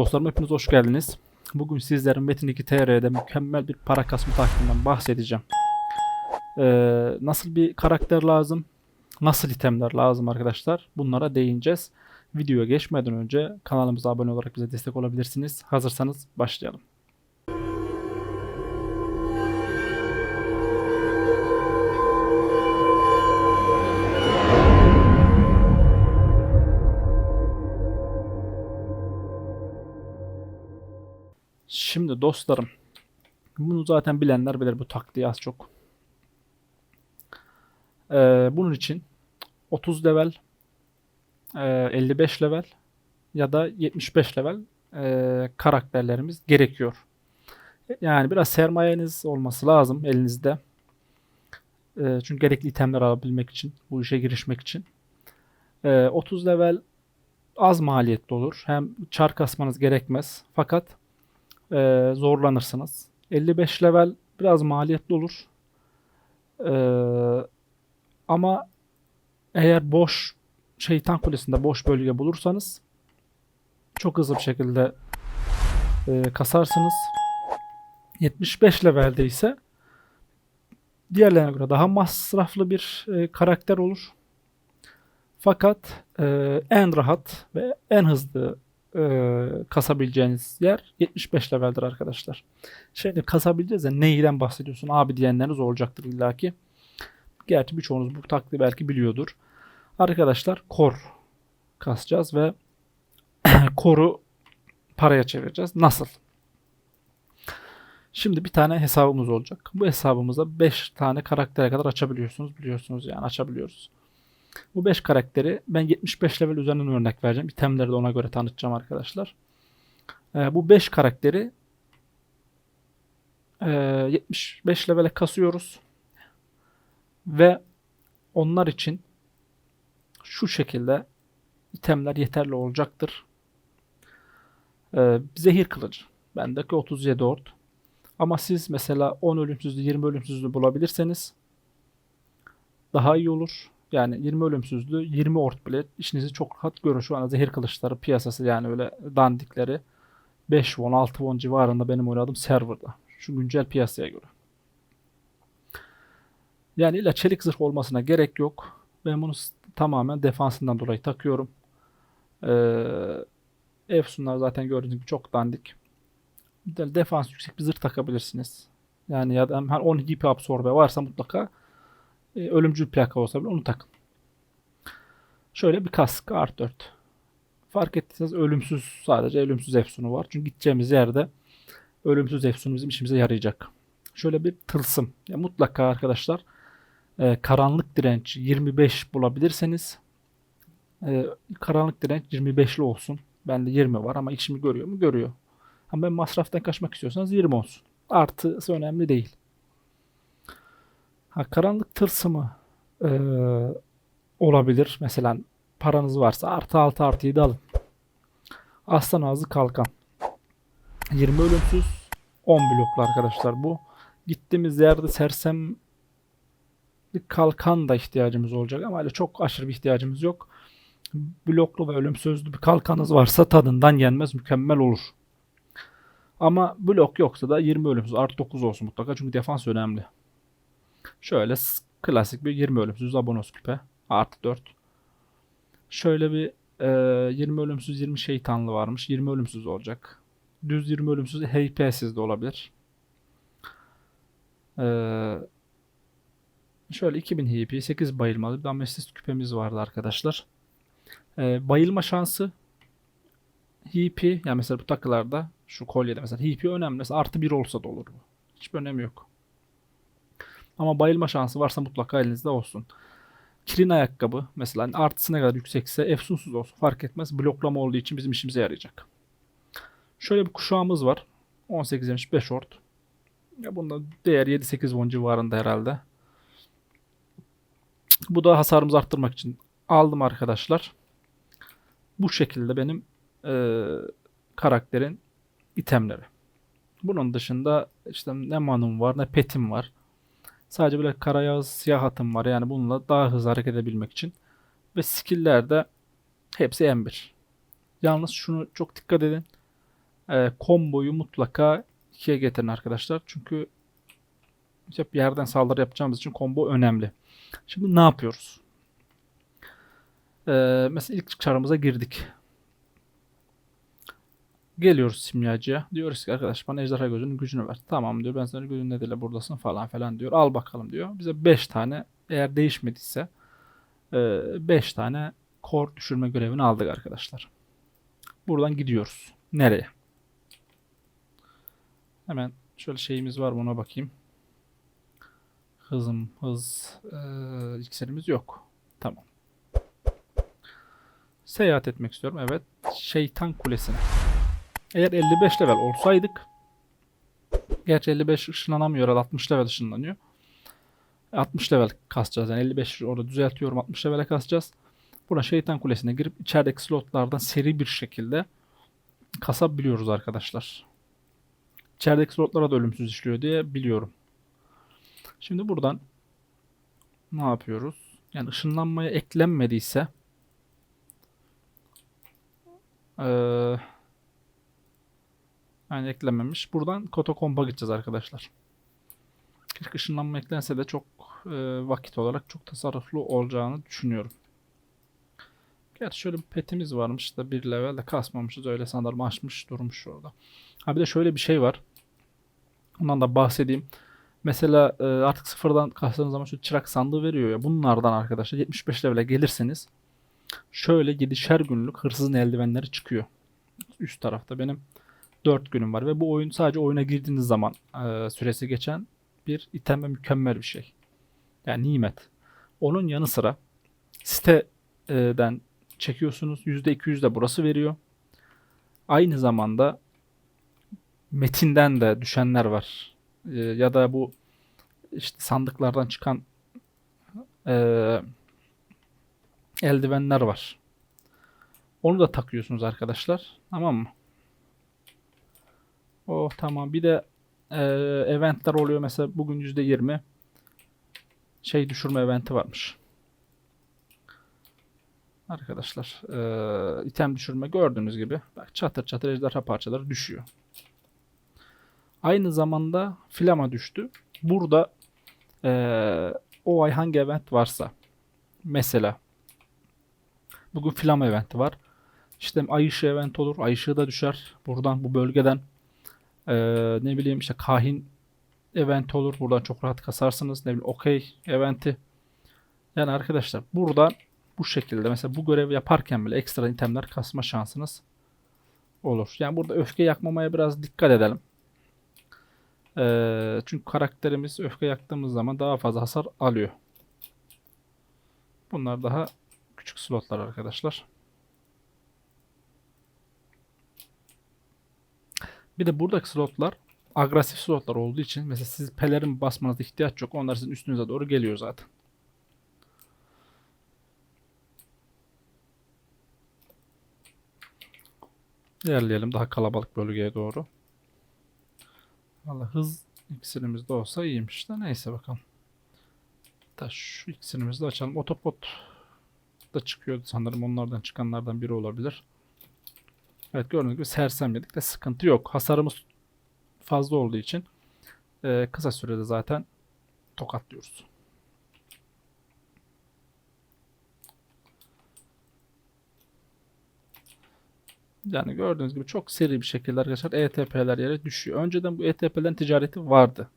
Dostlarım hepiniz hoş geldiniz. Bugün sizlerin Metin 2 TR'de mükemmel bir para kasma taktiğinden bahsedeceğim. Ee, nasıl bir karakter lazım? Nasıl itemler lazım arkadaşlar? Bunlara değineceğiz. Videoya geçmeden önce kanalımıza abone olarak bize destek olabilirsiniz. Hazırsanız başlayalım. Şimdi dostlarım, bunu zaten bilenler bilir bu taktiği az çok. Ee, bunun için 30 level, e, 55 level ya da 75 level e, karakterlerimiz gerekiyor. Yani biraz sermayeniz olması lazım elinizde. E, çünkü gerekli itemler alabilmek için, bu işe girişmek için. E, 30 level az maliyetli olur. Hem çar kasmanız gerekmez. Fakat e, zorlanırsınız. 55 level biraz maliyetli olur. E, ama eğer boş şeytan kulesinde boş bölge bulursanız çok hızlı bir şekilde e, kasarsınız. 75 levelde ise diğerlerine göre daha masraflı bir e, karakter olur. Fakat e, en rahat ve en hızlı e, kasabileceğiniz yer 75 leveldir arkadaşlar. Şimdi kasabileceğiz de neyden bahsediyorsun abi diyenleriniz olacaktır illaki. Gerçi birçoğunuz bu taktiği belki biliyordur. Arkadaşlar kor kasacağız ve koru paraya çevireceğiz. Nasıl? Şimdi bir tane hesabımız olacak. Bu hesabımıza 5 tane karaktere kadar açabiliyorsunuz. Biliyorsunuz yani açabiliyoruz. Bu 5 karakteri ben 75 level üzerinden örnek vereceğim. İtemleri de ona göre tanıtacağım arkadaşlar. Ee, bu 5 karakteri e, 75 levele kasıyoruz. Ve onlar için şu şekilde itemler yeterli olacaktır. Ee, zehir kılıcı. Bendeki 37 ort. Ama siz mesela 10 ölümsüzlüğü 20 ölümsüzlüğü bulabilirseniz daha iyi olur. Yani 20 ölümsüzlüğü 20 ort bile işinizi çok rahat görür. Şu an zehir kılıçları piyasası yani öyle dandikleri 5 won 6 won civarında benim oynadığım serverda. Şu güncel piyasaya göre. Yani illa çelik zırh olmasına gerek yok. Ben bunu tamamen defansından dolayı takıyorum. Ee, Efsunlar zaten gördüğünüz gibi çok dandik. Defans yüksek bir zırh takabilirsiniz. Yani ya da hem 10 HP absorbe varsa mutlaka e, ölümcül plaka olsa bile onu takın. Şöyle bir kask art 4. Fark ettiyseniz ölümsüz sadece ölümsüz efsunu var. Çünkü gideceğimiz yerde ölümsüz efsunu bizim işimize yarayacak. Şöyle bir tılsım. Ya mutlaka arkadaşlar e, karanlık direnç 25 bulabilirseniz e, karanlık direnç 25'li olsun. Bende 20 var ama işimi görüyor mu? Görüyor. Ama ben masraftan kaçmak istiyorsanız 20 olsun. Artısı önemli değil. Ha, karanlık tılsımı e, olabilir. Mesela paranız varsa artı 6 artı 7 alın. Aslan ağzı kalkan. 20 ölümsüz 10 bloklu arkadaşlar bu. Gittiğimiz yerde sersem bir kalkan da ihtiyacımız olacak ama öyle çok aşırı bir ihtiyacımız yok. Bloklu ve ölümsüzlü bir kalkanınız varsa tadından yenmez mükemmel olur. Ama blok yoksa da 20 ölümsüz artı 9 olsun mutlaka çünkü defans önemli. Şöyle klasik bir 20 ölümsüz abonos küpe artı 4. Şöyle bir e, 20 ölümsüz 20 şeytanlı varmış. 20 ölümsüz olacak. Düz 20 ölümsüz HP'siz de olabilir. Ee, şöyle 2000 HP, 8 bayılmalı bir ametist küpemiz vardı arkadaşlar. Ee, bayılma şansı HP yani mesela bu takılarda şu kolyede mesela HP önemli. Mesela artı 1 olsa da olur bu. Hiçbir önemi yok. Ama bayılma şansı varsa mutlaka elinizde olsun. Kilin ayakkabı mesela artısı ne kadar yüksekse efsunsuz olsun fark etmez. Bloklama olduğu için bizim işimize yarayacak. Şöyle bir kuşağımız var. 18 inç 5 ort. Ya bunda değer 7-8 won civarında herhalde. Bu da hasarımızı arttırmak için aldım arkadaşlar. Bu şekilde benim eee, karakterin itemleri. Bunun dışında işte ne manum var ne petim var. Sadece böyle karayağız siyah atım var. Yani bununla daha hızlı hareket edebilmek için. Ve skill'ler de hepsi M1. Yalnız şunu çok dikkat edin. e, komboyu mutlaka 2'ye getirin arkadaşlar. Çünkü hep yerden saldırı yapacağımız için combo önemli. Şimdi ne yapıyoruz? Ee, mesela ilk çarımıza girdik. Geliyoruz simyacıya. Diyoruz ki arkadaş bana ejderha gözünün gücünü ver. Tamam diyor ben senin gözün nedeniyle buradasın falan falan diyor. Al bakalım diyor. Bize 5 tane eğer değişmediyse 5 tane kor düşürme görevini aldık arkadaşlar. Buradan gidiyoruz. Nereye? Hemen şöyle şeyimiz var mı ona bakayım. Hızım, hız e, iksirimiz yok. Tamam. Seyahat etmek istiyorum. Evet. Şeytan Kulesi'ne. Eğer 55 level olsaydık Gerçi 55 ışınlanamıyor. herhalde 60 level ışınlanıyor. 60 level kasacağız. Yani 55 orada düzeltiyorum. 60 level'e kasacağız. Buna şeytan kulesine girip içerideki slotlardan seri bir şekilde kasabiliyoruz arkadaşlar. İçerideki slotlara da ölümsüz işliyor diye biliyorum. Şimdi buradan ne yapıyoruz? Yani ışınlanmaya eklenmediyse eee yani eklenmemiş. Buradan Kotokomp'a gideceğiz arkadaşlar. Keşke ışınlanma eklense de çok e, vakit olarak çok tasarruflu olacağını düşünüyorum. Gerçi şöyle bir petimiz varmış da bir level de kasmamışız. Öyle sanırım açmış durmuş orada. Ha bir de şöyle bir şey var. Ondan da bahsedeyim. Mesela e, artık sıfırdan kastığınız zaman şu çırak sandığı veriyor ya. Bunlardan arkadaşlar 75 level'e gelirseniz şöyle 7'şer günlük hırsızın eldivenleri çıkıyor. Üst tarafta benim 4 günüm var ve bu oyun sadece oyuna girdiğiniz zaman e, süresi geçen bir item ve mükemmel bir şey. Yani nimet. Onun yanı sıra siteden çekiyorsunuz. %200 de burası veriyor. Aynı zamanda metinden de düşenler var. E, ya da bu işte sandıklardan çıkan e, eldivenler var. Onu da takıyorsunuz arkadaşlar. Tamam mı? Oh tamam. Bir de e, eventler oluyor. Mesela bugün %20 şey düşürme eventi varmış. Arkadaşlar e, item düşürme gördüğünüz gibi bak çatır çatır ejderha parçaları düşüyor. Aynı zamanda flama düştü. Burada e, o ay hangi event varsa mesela bugün flama eventi var. İşte ay ışığı event olur. Ay ışığı da düşer. Buradan bu bölgeden ee, ne bileyim işte kahin event olur. Buradan çok rahat kasarsınız. Ne bileyim okey eventi. Yani arkadaşlar buradan bu şekilde mesela bu görevi yaparken bile ekstra itemler kasma şansınız olur. Yani burada öfke yakmamaya biraz dikkat edelim. Ee, çünkü karakterimiz öfke yaktığımız zaman daha fazla hasar alıyor. Bunlar daha küçük slotlar arkadaşlar. Bir de buradaki slotlar agresif slotlar olduğu için mesela siz pelerin basmanıza ihtiyaç yok. Onlar sizin üstünüze doğru geliyor zaten. İlerleyelim daha kalabalık bölgeye doğru. Valla hız iksirimiz de olsa iyiymiş de neyse bakalım. Da şu iksirimizi de açalım. Otopot da çıkıyordu sanırım onlardan çıkanlardan biri olabilir. Evet gördüğünüz gibi sersem yedik de sıkıntı yok. Hasarımız fazla olduğu için e, kısa sürede zaten tokatlıyoruz. Yani gördüğünüz gibi çok seri bir şekilde arkadaşlar ETP'ler yere düşüyor. Önceden bu ETP'lerin ticareti vardı.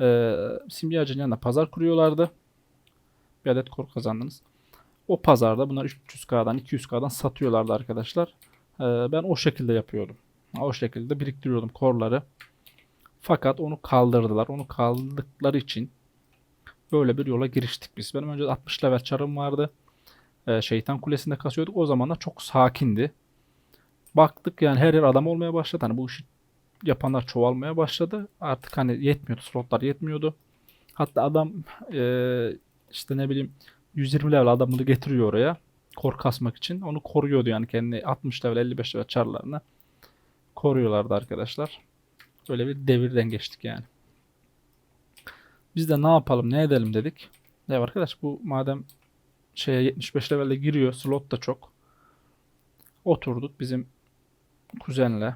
Ee, simyacının yanına pazar kuruyorlardı. Bir adet kor kazandınız. O pazarda bunlar 300k'dan 200k'dan satıyorlardı arkadaşlar. Ee, ben o şekilde yapıyordum. O şekilde biriktiriyordum korları. Fakat onu kaldırdılar. Onu kaldırdıkları için böyle bir yola giriştik biz. Benim önce 60 level çarım vardı. Ee, şeytan kulesinde kasıyorduk. O zamanlar çok sakindi. Baktık yani her yer adam olmaya başladı. Hani bu işi yapanlar çoğalmaya başladı. Artık hani yetmiyordu. Slotlar yetmiyordu. Hatta adam e, işte ne bileyim 120 level adamını getiriyor oraya kor kasmak için. Onu koruyordu yani kendi 60 level 55 level çarlarını koruyorlardı arkadaşlar. Böyle bir devirden geçtik yani. Biz de ne yapalım ne edelim dedik. Ya arkadaş bu madem şeye 75 levelde giriyor slot da çok. Oturduk bizim kuzenle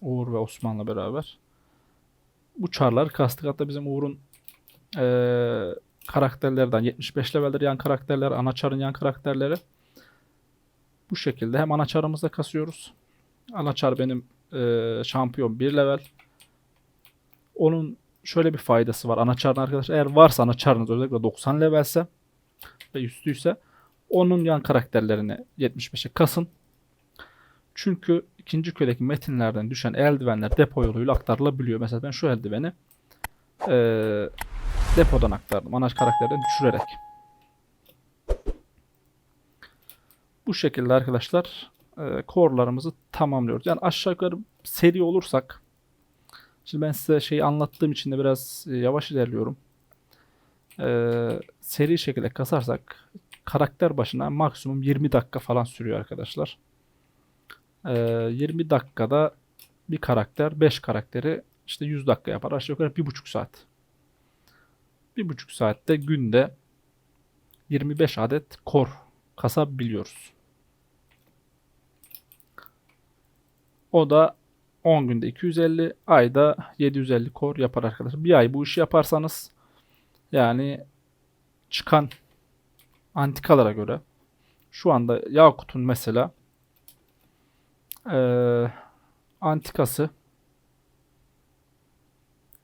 Uğur ve Osman'la beraber. Bu çarlar kastık. Hatta bizim Uğur'un eee karakterlerden 75 leveldir yan karakterler, ana çarın yan karakterleri. Bu şekilde hem ana çarımızda kasıyoruz. Ana çar benim eee, şampiyon 1 level. Onun şöyle bir faydası var. Ana çarın arkadaşlar eğer varsa ana çarınız özellikle 90 levelse ve üstüyse onun yan karakterlerini 75'e kasın. Çünkü ikinci köydeki metinlerden düşen eldivenler depo yoluyla aktarılabiliyor. Mesela ben şu eldiveni eee, depodan aktardım. Ana karakterden düşürerek. Bu şekilde arkadaşlar eee core'larımızı tamamlıyoruz. Yani aşağı yukarı seri olursak Şimdi ben size şeyi anlattığım için de biraz e, yavaş ilerliyorum. Eee, seri şekilde kasarsak karakter başına maksimum 20 dakika falan sürüyor arkadaşlar. Eee, 20 dakikada bir karakter 5 karakteri işte 100 dakika yapar. Aşağı yukarı 1,5 saat. 1,5 saatte günde 25 adet kor kasabiliyoruz. O da 10 günde 250, ayda 750 kor yapar arkadaşlar. Bir ay bu işi yaparsanız yani çıkan antikalara göre şu anda Yakut'un mesela eee, antikası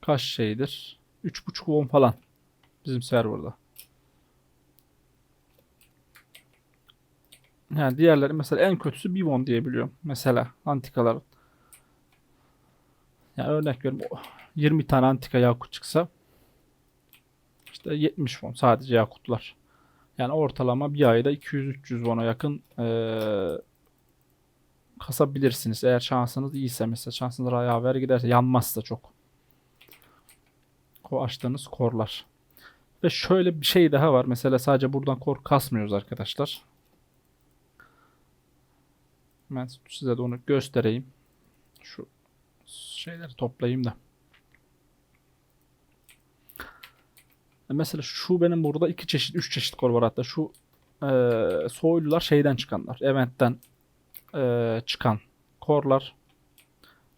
kaç şeydir? 3.5 won falan bizim serverda. Yani diğerleri mesela en kötüsü 1 won diyebiliyorum. Mesela antikaların. Yani örnek veriyorum o 20 tane antika yakut çıksa işte 70 won sadece yakutlar. Yani ortalama bir ayda 200-300 won'a yakın eee kasabilirsiniz. Eğer şansınız iyiyse mesela şansınız yaver giderse yanmazsa çok. O açtığınız korlar. Ve şöyle bir şey daha var. Mesela sadece buradan kor kasmıyoruz arkadaşlar. Ben size de onu göstereyim. Şu şeyleri toplayayım da. Mesela şu benim burada iki çeşit, üç çeşit kor var hatta. Şu eee soylular şeyden çıkanlar. Eventten eee, çıkan korlar.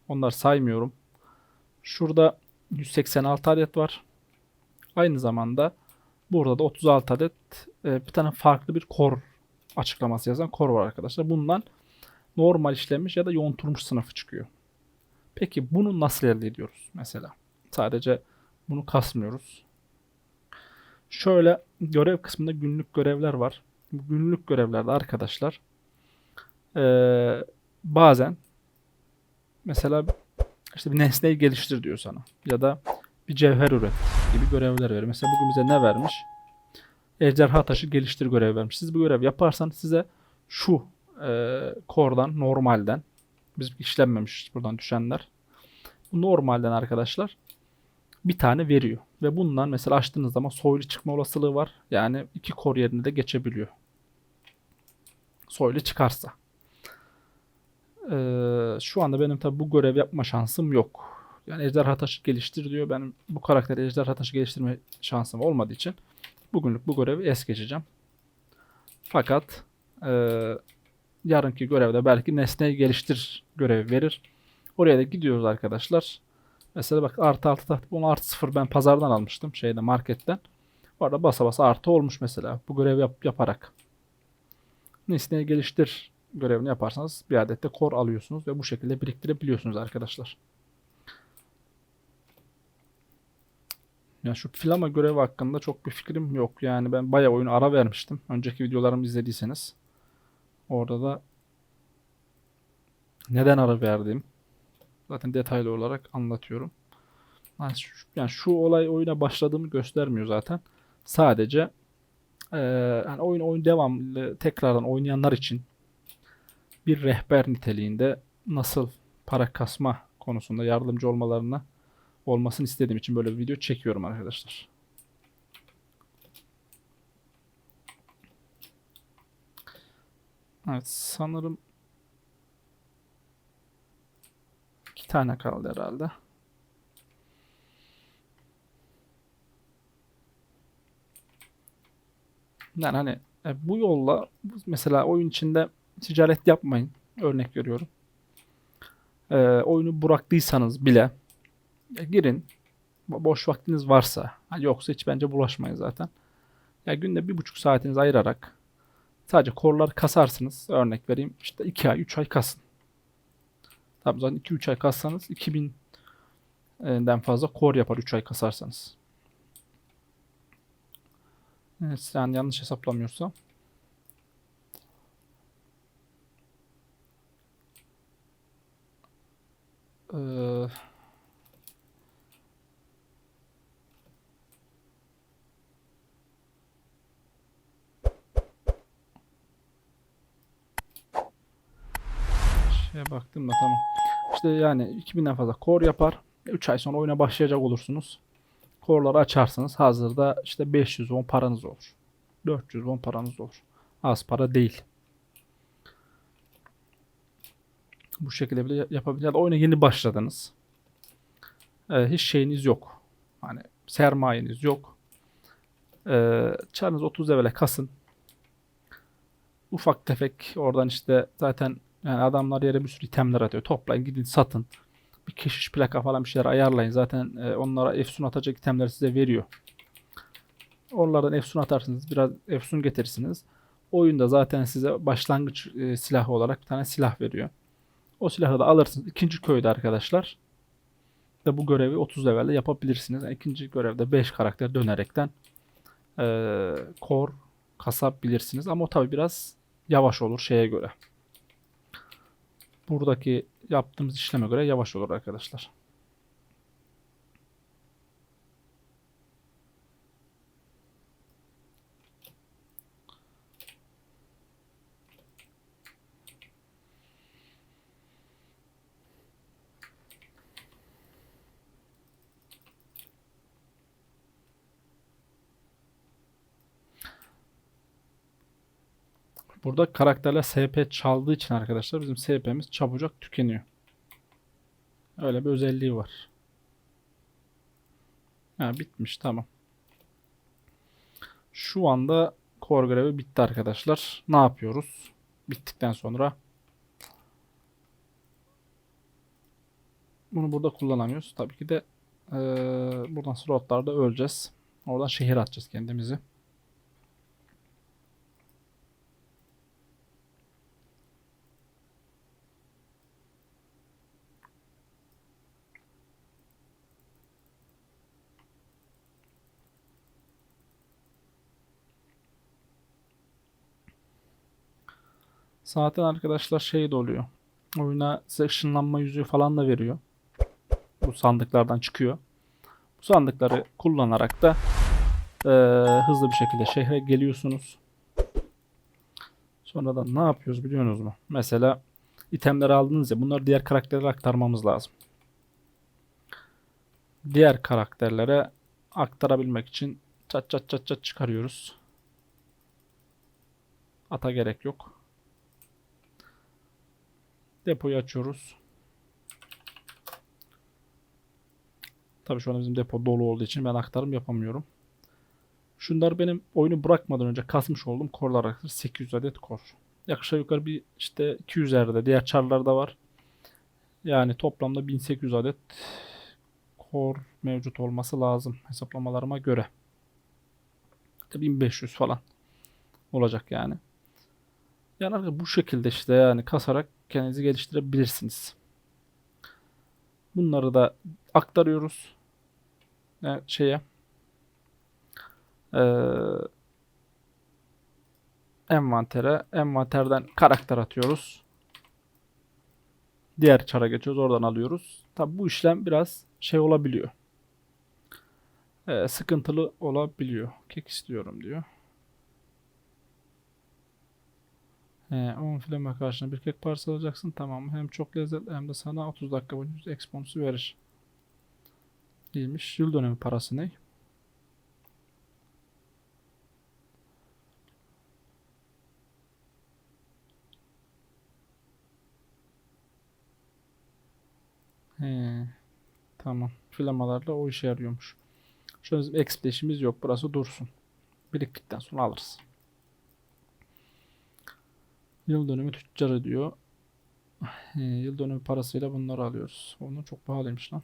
Onlar saymıyorum. Şurada 186 adet var. Aynı zamanda burada da 36 adet e, bir tane farklı bir kor açıklaması yazan kor var arkadaşlar. Bundan normal işlenmiş ya da yoğuntulmuş sınıfı çıkıyor. Peki bunu nasıl elde ediyoruz mesela? Sadece bunu kasmıyoruz. Şöyle görev kısmında günlük görevler var. Bu günlük görevlerde arkadaşlar eee, bazen mesela işte bir nesneyi geliştir diyor sana. Ya da bir cevher üret gibi görevler veriyor. Mesela bugün bize ne vermiş? Ejderha taşı geliştir görevi vermiş. Siz bu görev yaparsanız size şu eee kordan, normalden biz işlenmemiş buradan düşenler. Bu normalden arkadaşlar bir tane veriyor. Ve bundan mesela açtığınız zaman soylu çıkma olasılığı var. Yani iki kor yerine de geçebiliyor. Soylu çıkarsa. Ee, şu anda benim tabi bu görev yapma şansım yok. Yani ejderha taşı geliştir diyor. Benim bu karakteri ejderha taşı geliştirme şansım olmadığı için bugünlük bu görevi es geçeceğim. Fakat eee, yarınki görevde belki nesneyi geliştir görevi verir. Oraya da gidiyoruz arkadaşlar. Mesela bak artı altı tahtı bunu artı sıfır ben pazardan almıştım şeyde marketten. Orada basa basa artı olmuş mesela bu görevi yap- yaparak. Nesneyi geliştir görevini yaparsanız bir adet de kor alıyorsunuz ve bu şekilde biriktirebiliyorsunuz arkadaşlar. Ya şu filama görevi hakkında çok bir fikrim yok. Yani ben bayağı oyunu ara vermiştim. Önceki videolarımı izlediyseniz. Orada da neden ara verdiğim zaten detaylı olarak anlatıyorum. Yani şu, yani şu olay oyuna başladığımı göstermiyor zaten. Sadece eee yani oyun oyun devamlı tekrardan oynayanlar için bir rehber niteliğinde nasıl para kasma konusunda yardımcı olmalarına olmasını istediğim için böyle bir video çekiyorum arkadaşlar. Evet sanırım iki tane kaldı herhalde. Yani hani e, bu yolla mesela oyun içinde ticaret yapmayın. Örnek veriyorum. e, oyunu bıraktıysanız bile ya girin. Bo- Boş vaktiniz varsa. Yoksa hiç bence bulaşmayın zaten. Ya günde bir buçuk saatinizi ayırarak sadece korlar kasarsınız. Örnek vereyim. işte 2 ay 3 ay kasın. Tabii zaten 2-3 ay kassanız 2000'den fazla kor yapar 3 ay kasarsanız. Evet, sen yanlış hesaplamıyorsam. Ee, baktım da tamam. İşte yani 2000'den fazla core yapar. 3 ay sonra oyuna başlayacak olursunuz. Core'ları açarsınız. Hazırda işte 500 won paranız olur. 400 won paranız olur. Az para değil. Bu şekilde bile yapabilir. Ya da oyuna yeni başladınız. Ee, hiç şeyiniz yok. Hani sermayeniz yok. Ee, çarınız 30 levele kasın. Ufak tefek oradan işte zaten yani adamlar yere bir sürü itemler atıyor. Toplayın gidin satın. Bir keşiş plaka falan bir şeyler ayarlayın. Zaten e, onlara efsun atacak itemleri size veriyor. Oralardan efsun atarsınız. Biraz efsun getirirsiniz. Oyunda zaten size başlangıç e, silahı olarak bir tane silah veriyor. O silahı da alırsınız. İkinci köyde arkadaşlar. Ve bu görevi 30 levelde yapabilirsiniz. Yani ikinci görevde 5 karakter dönerekten e, kor kasabilirsiniz. Ama o tabi biraz yavaş olur şeye göre. Buradaki yaptığımız işleme göre yavaş olur arkadaşlar. Burada karakterler SP çaldığı için arkadaşlar bizim SP'miz çabucak tükeniyor. Öyle bir özelliği var. Ha, bitmiş tamam. Şu anda core görevi bitti arkadaşlar. Ne yapıyoruz? Bittikten sonra bunu burada kullanamıyoruz. Tabii ki de eee, buradan slotlarda öleceğiz. Oradan şehir atacağız kendimizi. Zaten arkadaşlar şey de oluyor. Oyuna size ışınlanma yüzüğü falan da veriyor. Bu sandıklardan çıkıyor. Bu sandıkları kullanarak da eee, hızlı bir şekilde şehre geliyorsunuz. Sonra da ne yapıyoruz biliyorsunuz mu? Mesela itemleri aldınız ya bunları diğer karakterlere aktarmamız lazım. Diğer karakterlere aktarabilmek için çat çat çat çat çıkarıyoruz. Ata gerek yok. Depoyu açıyoruz. Tabii şu an bizim depo dolu olduğu için ben aktarım yapamıyorum. Şunlar benim oyunu bırakmadan önce kasmış olduğum korlar arkadaşlar. 800 adet kor. Yaklaşık yukarı bir işte 200'lerde diğer çarlar da var. Yani toplamda 1800 adet kor mevcut olması lazım hesaplamalarıma göre. Tabii 1500 falan olacak yani. Yani bu şekilde işte yani kasarak kendinizi geliştirebilirsiniz. Bunları da aktarıyoruz. Yani şeye eee envantere. Envanterden karakter atıyoruz. Diğer çara geçiyoruz. Oradan alıyoruz. Tabi bu işlem biraz şey olabiliyor. Eee, sıkıntılı olabiliyor. Kek istiyorum diyor. He, 10 filme karşına bir kek parça alacaksın. Tamam. Hem çok lezzetli hem de sana 30 dakika boyunca X bonusu verir. İyiymiş. Yıl dönümü parası ne? He, tamam. Flamalarla o işe yarıyormuş. An bizim exp işimiz yok. Burası dursun. Biriktikten sonra alırız. Yıl dönümü tüccarı diyor. Ee, yıl dönümü parasıyla bunları alıyoruz. Onlar çok pahalıymış lan.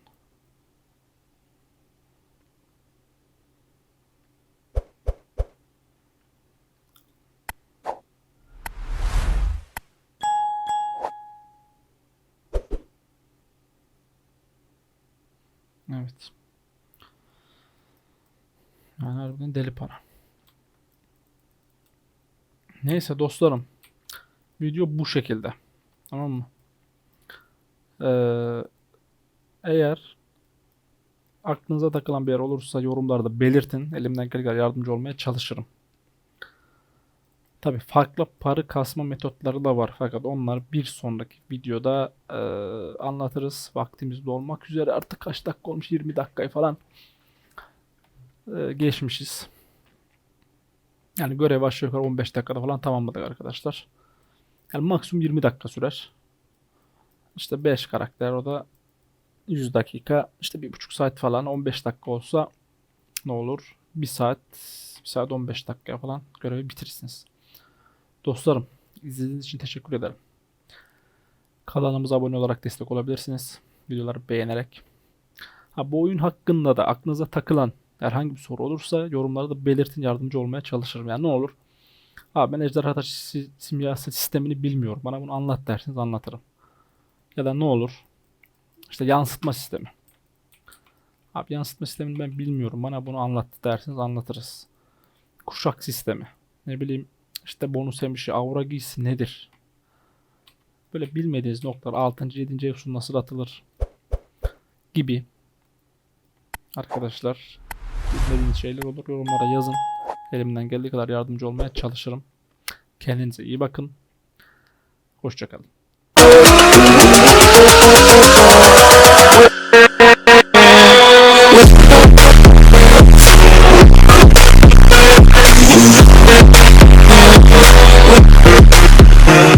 Evet. Yani harbiden deli para. Neyse dostlarım. Video bu şekilde. Tamam mı? Ee, eğer aklınıza takılan bir yer olursa yorumlarda belirtin. Elimden geldiği yardımcı olmaya çalışırım. Tabi farklı para kasma metotları da var fakat onlar bir sonraki videoda e, anlatırız. Vaktimiz dolmak üzere artık kaç dakika olmuş 20 dakikayı falan e, geçmişiz. Yani görev aşağı yukarı 15 dakikada falan tamamladık arkadaşlar. Yani maksimum 20 dakika sürer. İşte 5 karakter o da 100 dakika işte 1,5 saat falan 15 dakika olsa ne olur? 1 saat 1 saat 15 dakika falan görevi bitirirsiniz. Dostlarım izlediğiniz için teşekkür ederim. Kanalımıza abone olarak destek olabilirsiniz. Videoları beğenerek. Ha, bu oyun hakkında da aklınıza takılan herhangi bir soru olursa yorumlarda belirtin yardımcı olmaya çalışırım. Yani ne olur? Abi ben ejderha taşı si- simyası sistemini bilmiyorum. Bana bunu anlat derseniz anlatırım. Ya da ne olur? İşte yansıtma sistemi. Abi yansıtma sistemini ben bilmiyorum. Bana bunu anlat derseniz anlatırız. Kuşak sistemi. Ne bileyim işte bonus emişi, aura giysi nedir? Böyle bilmediğiniz noktalar 6. 7. Efsun nasıl atılır? Gibi. Arkadaşlar bilmediğiniz şeyler olur. Yorumlara yazın. Elimden geldiği kadar yardımcı olmaya çalışırım. Kendinize iyi bakın. Hoşçakalın.